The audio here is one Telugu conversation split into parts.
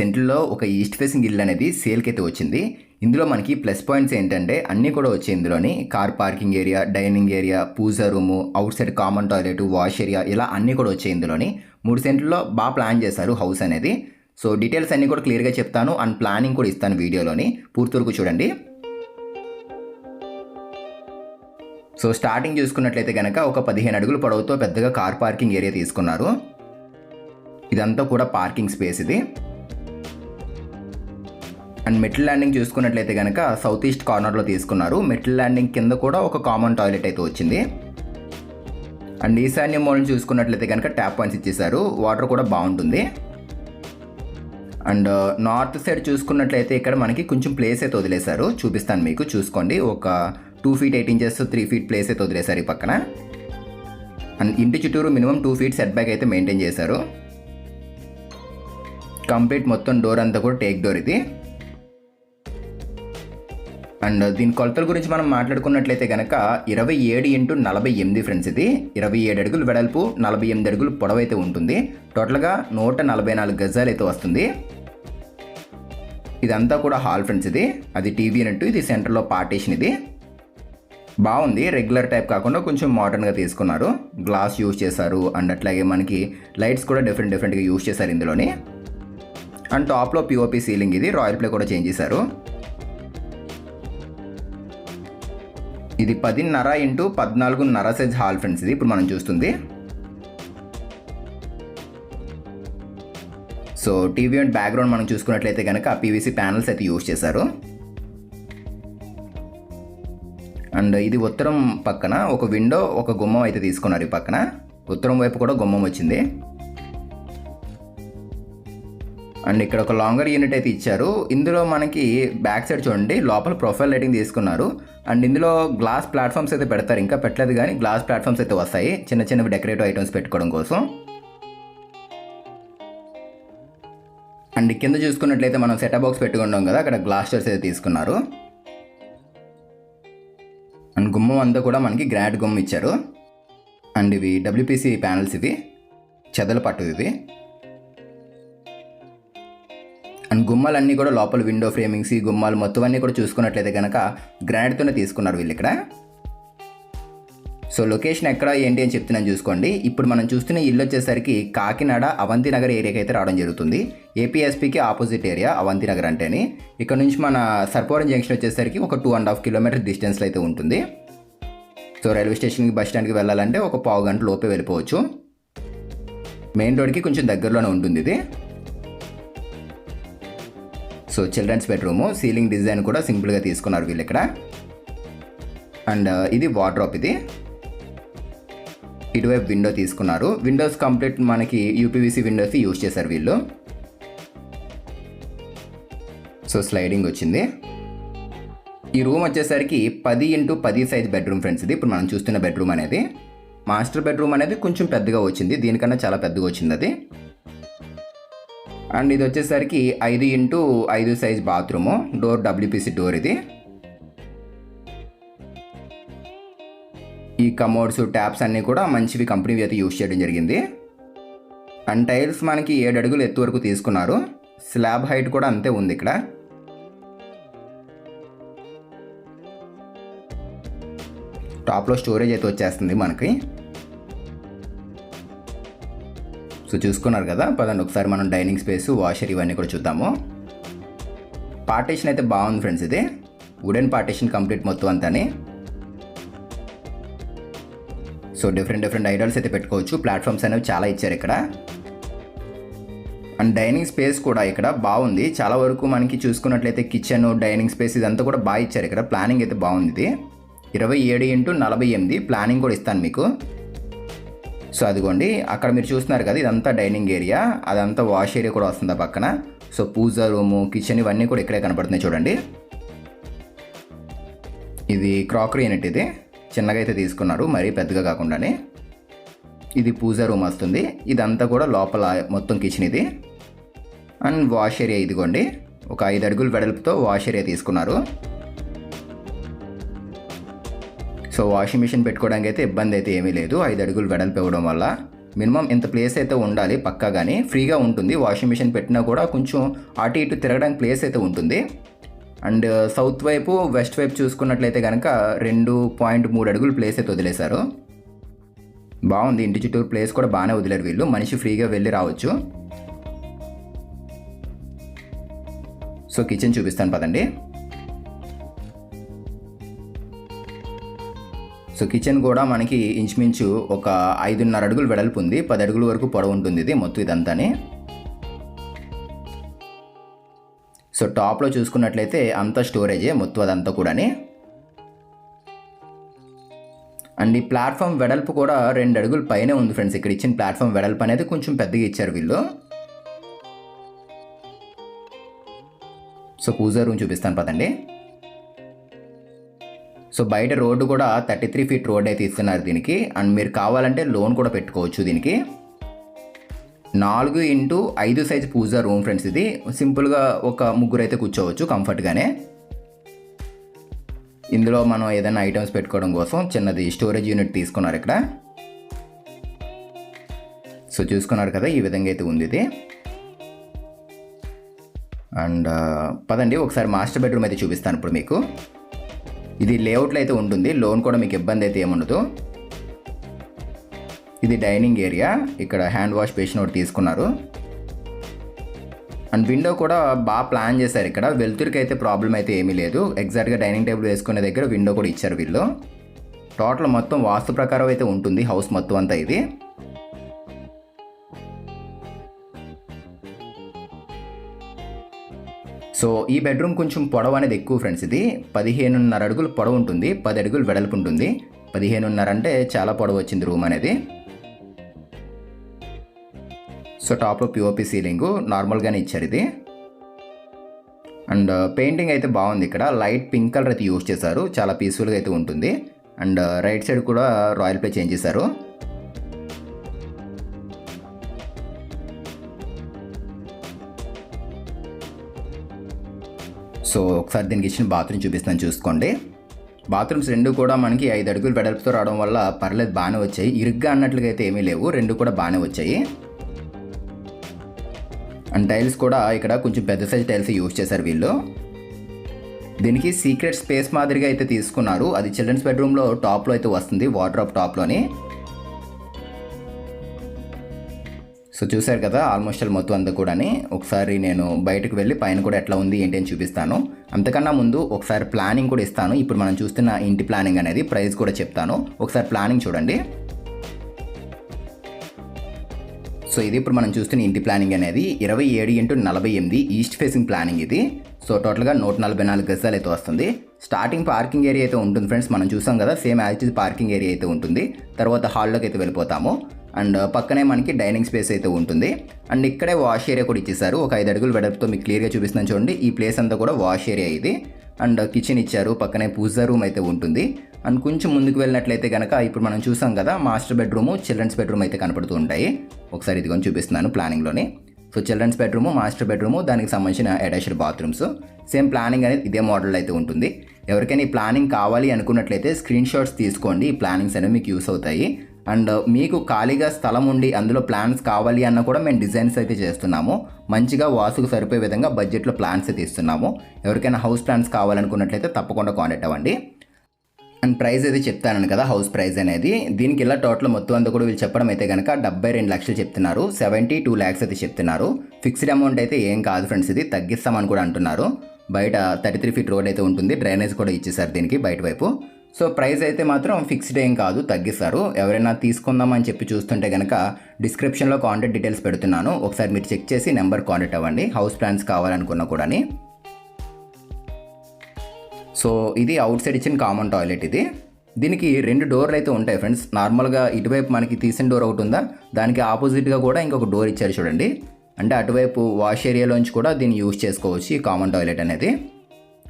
సెంట్రల్లో ఒక ఈస్ట్ ఫేసింగ్ ఇల్లు అనేది సేల్కి అయితే వచ్చింది. ఇందులో మనకి ప్లస్ పాయింట్స్ ఏంటంటే అన్నీ కూడా వచ్చాయి ఇందులోని. Car parking area dining area puja room outside common toilet wash area ఇలా అన్నీ కూడా వచ్చాయి ఇందులోని. మూడు సెంట్లలో బాగా ప్లాన్ చేశారు హౌస్ అనేది. సో డీటెయిల్స్ అన్నీ కూడా క్లియర్గా చెప్తాను అండ్ ప్లానింగ్ కూడా ఇస్తాను వీడియోలోని. పూర్తి వరకు చూడండి. సో స్టార్టింగ్ చూసుకున్నట్లయితే కనుక ఒక పదిహేను అడుగుల పొడవుతో పెద్దగా కార్ పార్కింగ్ ఏరియా తీసుకున్నారు. ఇదంతా కూడా పార్కింగ్ స్పేస్ ఇది. అండ్ మెట్ల ల్యాండింగ్ చూసుకున్నట్లయితే కనుక సౌత్ ఈస్ట్ కార్నర్లో తీసుకున్నారు. మెట్ల ల్యాండింగ్ కింద కూడా ఒక కామన్ టాయిలెట్ అయితే వచ్చింది. అండ్ ఈశాన్య మూలను చూసుకున్నట్లయితే కనుక ట్యాప్ పాయింట్స్ ఇచ్చేసారు వాటర్ కూడా బాగుంటుంది. అండ్ నార్త్ సైడ్ చూసుకున్నట్లయితే ఇక్కడ మనకి కొంచెం ప్లేస్ అయితే వదిలేశారు. చూపిస్తాను మీకు చూసుకోండి. ఒక two feet eight inches three feet place అయితే వదిలేశారు ఈ పక్కన. అండ్ ఇంటి చుట్టూరు minimum two feet set back అయితే మెయింటైన్ చేశారు. కంప్లీట్ మొత్తం డోర్ అంతా కూడా టేక్ డోర్ ఇది. అండ్ దీని కొలతల గురించి మనం మాట్లాడుకున్నట్లయితే కనుక ఇరవై ఏడు ఇంటూ నలభై ఎనిమిది ఫ్రెండ్స్ ఇది. ఇరవై ఏడు అడుగులు వెడల్పు నలభై ఎనిమిది అడుగులు పొడవు అయితే ఉంటుంది. టోటల్గా నూట నలభై నాలుగు గజాలు అయితే వస్తుంది. ఇదంతా కూడా హాల్ ఫ్రెండ్స్ ఇది. అది టీవీ అన్నట్టు ఇది సెంటర్లో పార్టీషన్ ఇది. బాగుంది. రెగ్యులర్ టైప్ కాకుండా కొంచెం మోడర్న్గా తీసుకున్నారు. గ్లాస్ యూజ్ చేశారు. అండ్ అట్లాగే మనకి లైట్స్ కూడా డిఫరెంట్ డిఫరెంట్గా యూజ్ చేశారు ఇందులోని. అండ్ టాప్లో పిఓపి సీలింగ్ ఇది. రాయల్ ప్లే కూడా చేంజ్ చేశారు. ఇది పదిన్నర ఇంటూ పద్నాలుగున్నర సైజ్ హాల్ ఫ్రెండ్స్ ఇది ఇప్పుడు మనం చూస్తుంది. సో టీవీ అండ్ బ్యాక్గ్రౌండ్ మనం చూసుకున్నట్లయితే కనుక పీవీసీ ప్యానల్స్ అయితే యూజ్ చేశారు. అండ్ ఇది ఉత్తరం పక్కన ఒక విండో ఒక గుమ్మం అయితే తీసుకున్నారు ఈ పక్కన. ఉత్తరం వైపు కూడా గుమ్మం వచ్చింది. అండ్ ఇక్కడ ఒక లాంగర్ యూనిట్ అయితే ఇచ్చారు. ఇందులో మనకి బ్యాక్ సైడ్ చూడండి లోపల ప్రొఫైల్ లైటింగ్ తీసుకున్నారు. అండ్ ఇందులో గ్లాస్ ప్లాట్ఫామ్స్ అయితే పెడతారు. ఇంకా పెట్టలేదు కానీ గ్లాస్ ప్లాట్ఫామ్స్ అయితే వస్తాయి. చిన్న చిన్నవి డెకరేటివ్ ఐటమ్స్ పెట్టుకోవడం కోసం. అండ్ కింద చూసుకున్నట్లయితే మనం సెటప్ బాక్స్ పెట్టుకున్నాం కదా అక్కడ గ్లాస్ చైర్స్ అయితే తీసుకున్నారు. అండ్ గుమ్మం అంతా కూడా మనకి గ్రాండ్ గుమ్మం ఇచ్చారు. అండ్ ఇవి డబ్ల్యూపీసీ ప్యానల్స్ ఇవి. చెదల పట్టు ఇవి. అండ్ గుమ్మాలన్నీ కూడా లోపల విండో ఫ్రేమింగ్స్ ఈ గుమ్మాలు మొత్తం అన్నీ కూడా చూసుకున్నట్లయితే కనుక గ్రానైట్తోనే తీసుకున్నారు వీళ్ళు ఇక్కడ. సో లొకేషన్ ఎక్కడ ఏంటి అని చెప్తున్నాను చూసుకోండి. ఇప్పుడు మనం చూస్తున్న ఇల్లు వచ్చేసరికి కాకినాడ అవంతి నగర్ ఏరియాకి అయితే రావడం జరుగుతుంది. ఏపీఎస్పీకి ఆపోజిట్ ఏరియా అవంతి నగర్ అంటేని. ఇక్కడ నుంచి మన సర్పవరం జంక్షన్ వచ్చేసరికి ఒక టూ అండ్ హాఫ్ కిలోమీటర్ డిస్టెన్స్లో అయితే ఉంటుంది. సో రైల్వే స్టేషన్కి బస్ స్టాండ్కి వెళ్ళాలంటే ఒక పావు గంట లోపే వెళ్ళిపోవచ్చు. మెయిన్ రోడ్కి కొంచెం దగ్గరలోనే ఉంటుంది ఇది. So children's bedroom ceiling design కూడా సింపుల్గా తీసుకున్నారు వీళ్ళు ఇక్కడ అండ్ uh, ఇది వార్డ్రోప్ ఇది. ఇటువైపు విండో తీసుకున్నారు. విండోస్ కంప్లీట్ మనకి యూపీవీసీ విండోస్ యూజ్ చేశారు వీళ్ళు. సో స్లైడింగ్ వచ్చింది. ఈ రూమ్ వచ్చేసరికి పది ఇంటూ పది సైజ్ బెడ్రూమ్ ఫ్రెండ్స్ ఇది. ఇప్పుడు మనం చూస్తున్న బెడ్రూమ్ అనేది. మాస్టర్ బెడ్రూమ్ అనేది కొంచెం పెద్దగా వచ్చింది. దీనికన్నా చాలా పెద్దగా వచ్చింది అది. అండ్ ఇది వచ్చేసరికి ఐదు ఇంటూ ఐదు size bathroom. Door WPC door ఇది. ఈ కమోడ్స్ ట్యాప్స్ అన్నీ కూడా మంచివి కంపెనీవి అయితే యూజ్ చేయడం జరిగింది. అండ్ టైల్స్ మనకి ఏడు అడుగులు ఎత్తు వరకు తీసుకున్నారు. స్లాబ్ హైట్ కూడా అంతే ఉంది ఇక్కడ. టాప్లో స్టోరేజ్ అయితే వచ్చేస్తుంది మనకి. సో చూసుకున్నారు కదా. పదండి ఒకసారి మనం డైనింగ్ స్పేస్ వాషర్ ఇవన్నీ కూడా చూద్దాము. పార్టీషన్ అయితే బాగుంది ఫ్రెండ్స్ ఇది. వుడెన్ పార్టీషన్ కంప్లీట్ మొత్తం అంతాని. సో డిఫరెంట్ డిఫరెంట్ ఐడల్స్ అయితే పెట్టుకోవచ్చు. ప్లాట్ఫామ్స్ అనేవి చాలా ఇచ్చారు ఇక్కడ. అండ్ డైనింగ్ స్పేస్ కూడా ఇక్కడ బాగుంది. చాలా వరకు మనకి చూసుకున్నట్లయితే కిచెన్ డైనింగ్ స్పేస్ ఇదంతా కూడా బాగా ఇచ్చారు ఇక్కడ. ప్లానింగ్ అయితే బాగుంది ఇది. ఇరవై ఏడు ఇంటూ నలభై ఎనిమిది. ప్లానింగ్ కూడా ఇస్తాను మీకు. సో అదిగోండి అక్కడ మీరు చూస్తున్నారు కదా ఇదంతా డైనింగ్ ఏరియా అదంతా వాష్ ఏరియా కూడా వస్తుంది ఆ పక్కన. సో పూజ రూము కిచెన్ ఇవన్నీ కూడా ఇక్కడే కనపడుతున్నాయి చూడండి. ఇది క్రాకరీ యూనిట్ ఇది చిన్నగా అయితే తీసుకున్నారు మరీ పెద్దగా కాకుండానే. ఇది పూజ రూమ్ వస్తుంది ఇదంతా కూడా లోపల మొత్తం కిచెన్ ఇది. అండ్ వాష్ ఏరియా ఇదిగోండి ఒక ఐదు అడుగులు వెడల్పుతో వాష్ ఏరియా తీసుకున్నారు. సో వాషింగ్ మిషన్ పెట్టుకోవడానికి అయితే ఇబ్బంది అయితే ఏమీ లేదు. ఐదు అడుగులు వెడల్పు ఇవ్వడం వల్ల మినిమం ఇంత ప్లేస్ అయితే ఉండాలి పక్కా కానీ ఫ్రీగా ఉంటుంది. వాషింగ్ మిషన్ పెట్టినా కూడా కొంచెం అటు ఇటు తిరగడానికి ప్లేస్ అయితే ఉంటుంది. అండ్ సౌత్ వైపు వెస్ట్ వైపు చూసుకున్నట్లయితే కనుక రెండు పాయింట్ మూడు అడుగులు ప్లేస్ అయితే వదిలేశారు. బాగుంది. ఇంటి చుట్టూరు ప్లేస్ కూడా బాగానే వదిలేరు వీళ్ళు. మనిషి ఫ్రీగా వెళ్ళి రావచ్చు. సో కిచెన్ చూపిస్తాను పదండి. సో కిచెన్ కూడా మనకి ఇంచుమించు ఒక ఐదున్నర అడుగులు వెడల్పు ఉంది. పది అడుగుల వరకు పొడవు ఉంటుంది ఇది మొత్తం ఇదంతాని. సో టాప్లో చూసుకున్నట్లయితే అంత స్టోరేజే మొత్తం అదంతా కూడాని. అండ్ ఈ ప్లాట్ఫామ్ వెడల్పు కూడా రెండు అడుగుల పైనే ఉంది ఫ్రెండ్స్. ఇక్కడ ఇచ్చిన ప్లాట్ఫామ్ వెడల్పు అనేది కొంచెం పెద్దగా ఇచ్చారు వీళ్ళు. సో పూజా రూమ్ చూపిస్తాను పదండి. సో బయట రోడ్డు కూడా థర్టీ త్రీ ఫీట్ రోడ్ అయితే ఇస్తున్నారు దీనికి. అండ్ మీరు కావాలంటే లోన్ కూడా పెట్టుకోవచ్చు దీనికి. నాలుగు ఇంటూ ఐదు సైజ్ పూజా రూమ్ ఫ్రెండ్స్ ఇది. సింపుల్గా ఒక ముగ్గురు అయితే కూర్చోవచ్చు కంఫర్ట్గానే. ఇందులో మనం ఏదైనా ఐటమ్స్ పెట్టుకోవడం కోసం చిన్నది స్టోరేజ్ యూనిట్ తీసుకున్నారు ఇక్కడ. సో చూసుకున్నారు కదా ఈ విధంగా అయితే ఉంది ఇది. అండ్ పదండి ఒకసారి మాస్టర్ బెడ్రూమ్ అయితే చూపిస్తాను ఇప్పుడు మీకు. ఇది లేఅవుట్లో అయితే ఉంటుంది. లోన్ కూడా మీకు ఇబ్బంది అయితే ఏముండదు ఇది డైనింగ్ ఏరియా. ఇక్కడ హ్యాండ్ వాష్ బేసిన్ ఒకటి తీసుకున్నారు. అండ్ విండో కూడా బాగా ప్లాన్ చేశారు ఇక్కడ. వెలుతురికి అయితే ప్రాబ్లం అయితే ఏమీ లేదు. ఎగ్జాక్ట్గా డైనింగ్ టేబుల్ వేసుకునే దగ్గర విండో కూడా ఇచ్చారు వీళ్ళు. టోటల్ మొత్తం వాస్తు ప్రకారం అయితే ఉంటుంది. హౌస్ మొత్తం అంతా ఇది. సో ఈ బెడ్రూమ్ కొంచెం పొడవు అనేది ఎక్కువ ఫ్రెండ్స్ ఇది పదిహేనున్నర అడుగులు పొడవు ఉంటుంది పది అడుగులు వెడల్పు ఉంటుంది. పదిహేనున్నర అంటే చాలా పొడవు వచ్చింది రూమ్ అనేది. సో టాప్లో పిఓపి సీలింగ్ నార్మల్గానే ఇచ్చారు ఇది. అండ్ uh, పెయింటింగ్ అయితే బాగుంది ఇక్కడ. లైట్ పింక్ కలర్ అయితే యూజ్ చేశారు. చాలా పీస్ఫుల్గా అయితే ఉంటుంది. అండ్ uh, రైట్ సైడ్ కూడా రాయల్ ప్లే చేంజ్ చేశారు. సో ఒకసారి దీనికి ఇచ్చిన బాత్రూమ్ చూపిస్తాను చూసుకోండి. బాత్రూమ్స్ రెండు కూడా మనకి ఐదు అడుగులు వెడల్పుతో రావడం వల్ల పర్లేదు బాగానే వచ్చాయి. ఇరుగ్గా అన్నట్లుగా అయితే ఏమీ లేవు రెండు కూడా బాగానే వచ్చాయి. అండ్ టైల్స్ కూడా ఇక్కడ కొంచెం పెద్ద సైజ్ టైల్స్ యూజ్ చేశారు వీళ్ళు. దీనికి సీక్రెట్ స్పేస్ మాదిరిగా అయితే తీసుకున్నారు. అది చిల్డ్రన్స్ బెడ్రూమ్లో టాప్లో అయితే వస్తుంది వాటర్ టాప్లోని. సో చూశారు కదా ఆల్మోస్ట్ ఆల్ మొత్తం అంతా కూడాని. ఒకసారి నేను బయటకు వెళ్ళి పైన కూడా ఎట్లా ఉంది ఏంటి అని చూపిస్తాను. అంతకన్నా ముందు ఒకసారి ప్లానింగ్ కూడా ఇస్తాను. ఇప్పుడు మనం చూస్తున్న ఇంటి ప్లానింగ్ అనేది ప్రైస్ కూడా చెప్తాను. ఒకసారి ప్లానింగ్ చూడండి. సో ఇది ఇప్పుడు మనం చూస్తున్న ఇంటి ప్లానింగ్ అనేది ఇరవై ఏడు ఇంటూ నలభై ఎనిమిది ఈస్ట్ ఫేసింగ్ ప్లానింగ్ ఇది. సో టోటల్గా నూట నలభై నాలుగు గజాలు అయితే వస్తుంది. స్టార్టింగ్ పార్కింగ్ ఏరియా అయితే ఉంటుంది ఫ్రెండ్స్ మనం చూసాం కదా సేమ్ యాజ్ పార్కింగ్ ఏరియా అయితే ఉంటుంది. తర్వాత హాల్లోకి అయితే వెళ్ళిపోతాము. అండ్ పక్కనే మనకి డైనింగ్ స్పేస్ అయితే ఉంటుంది. అండ్ ఇక్కడే వాష్ ఏరియా కూడా ఇచ్చేసారు ఒక ఐదు అడుగులు వెడల్పుతో మీకు క్లియర్గా చూపిస్తున్నాను చూడండి. ఈ ప్లేస్ అంతా కూడా వాష్ ఏరియా ఇది. అండ్ కిచెన్ ఇచ్చారు. పక్కనే పూజా రూమ్ అయితే ఉంటుంది. అండ్ కొంచెం ముందుకు వెళ్ళినట్లయితే కనుక ఇప్పుడు మనం చూసాం కదా మాస్టర్ బెడ్రూమ్ చిల్డ్రన్స్ బెడ్రూమ్ అయితే కనపడుతూ ఉంటాయి. ఒకసారి ఇది కొంచెం చూపిస్తున్నాను ప్లానింగ్లోని so children's bedroom master bedroom దానికి సంబంధించిన అటాచ్డ్ బాత్రూమ్స్. సేమ్ ప్లానింగ్ అనేది ఇదే మోడల్ అయితే ఉంటుంది. ఎవరికైనా ఈ ప్లానింగ్ కావాలి అనుకున్నట్లయితే స్క్రీన్ షాట్స్ తీసుకోండి. ఈ ప్లానింగ్స్ అనేవి మీకు యూస్ అవుతాయి. అండ్ మీకు ఖాళీగా స్థలం ఉండి అందులో ప్లాన్స్ కావాలి అన్న కూడా మేము డిజైన్స్ అయితే చేస్తున్నాము. మంచిగా వాసుకు సరిపోయే విధంగా బడ్జెట్లో ప్లాన్స్ అయితే ఇస్తున్నాము. ఎవరికైనా హౌస్ ప్లాన్స్ కావాలనుకున్నట్లయితే తప్పకుండా కాంటాక్ట్ అవ్వండి. అండ్ ప్రైస్ అయితే చెప్తాను కదా హౌస్ ప్రైస్ అనేది. దీనికి ఇలా టోటల్ మొత్తం అంతా కూడా వీళ్ళు చెప్పడం అయితే కనుక డెబ్బై రెండు లక్షలు చెప్తున్నారు. సెవెంటీ టూ ల్యాక్స్ అయితే చెప్తున్నారు. ఫిక్స్డ్ అమౌంట్ అయితే ఏం కాదు ఫ్రెండ్స్ ఇది. తగ్గిస్తామని కూడా అంటున్నారు. బయట థర్టీ త్రీ ఫీట్ రోడ్ అయితే ఉంటుంది. డ్రైనేజ్ కూడా ఇచ్చేసారు దీనికి బయట వైపు. సో ప్రైస్ అయితే మాత్రం ఫిక్స్డ్ ఏం కాదు తగ్గిస్తారు. ఎవరైనా తీసుకుందామని చెప్పి చూస్తుంటే కనుక డిస్క్రిప్షన్లో కాంటాక్ట్ డీటెయిల్స్ పెడుతున్నాను. ఒకసారి మీరు చెక్ చేసి నెంబర్ కాంటాక్ట్ అవ్వండి. హౌస్ ప్లాన్స్ కావాలనుకున్నా కూడాని. సో ఇది అవుట్ సైడ్ ఇచ్చిన కామన్ టాయిలెట్ ఇది. దీనికి రెండు డోర్లు అయితే ఉంటాయి ఫ్రెండ్స్. నార్మల్గా ఇటువైపు మనకి తీసిన డోర్ ఒకటి ఉందా? దానికి ఆపోజిట్గా కూడా ఇంకొక డోర్ ఇచ్చారు చూడండి. అంటే అటువైపు వాష్ ఏరియాలోంచి కూడా దీన్ని యూజ్ చేసుకోవచ్చు ఈ కామన్ టాయిలెట్ అనేది.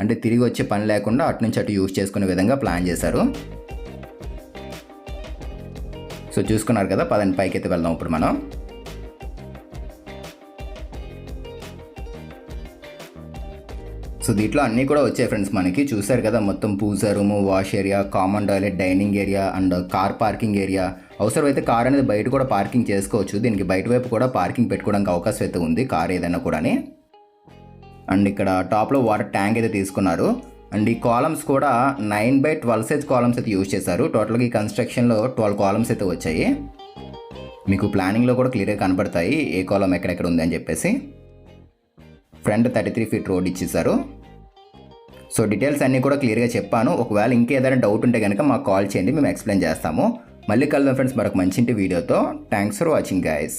అంటే తిరిగి వచ్చే పని లేకుండా అటు నుంచి అటు యూజ్ చేసుకునే విధంగా ప్లాన్ చేశారు. సో చూసుకున్నారు కదా పదండి పైకి అయితే వెళ్దాం ఇప్పుడు మనం. సో దీంట్లో అన్నీ కూడా వచ్చాయి ఫ్రెండ్స్ మనకి. చూసారు కదా మొత్తం puja room wash area common toilet dining area and car parking area. అవసరమైతే కార్ అనేది బయట కూడా పార్కింగ్ చేసుకోవచ్చు. దీనికి బయట వైపు కూడా పార్కింగ్ పెట్టుకోవడానికి అవకాశం అయితే ఉంది కార్ ఏదైనా కూడాని. అండ్ ఇక్కడ టాప్లో వాటర్ ట్యాంక్ అయితే తీసుకున్నారు. అండ్ ఈ కాలమ్స్ కూడా nine by twelve size columns అయితే యూజ్ చేశారు. టోటల్గా ఈ కన్స్ట్రక్షన్లో ట్వెల్వ్ కాలమ్స్ అయితే వచ్చాయి. మీకు ప్లానింగ్లో కూడా క్లియర్గా కనపడతాయి ఏ కాలం ఎక్కడెక్కడ ఉంది అని చెప్పేసి. Front thirty three feet road ఇచ్చేసారు సో డీటెయిల్స్ అన్నీ కూడా క్లియర్గా చెప్పాను. ఒకవేళ ఇంకేదైనా డౌట్ ఉంటే కనుక మాకు కాల్ చేయండి మేము ఎక్స్ప్లెయిన్ చేస్తాము. మళ్ళీ కలుద్దాం ఫ్రెండ్స్ మరొక మంచి వీడియోతో. Thanks for watching guys.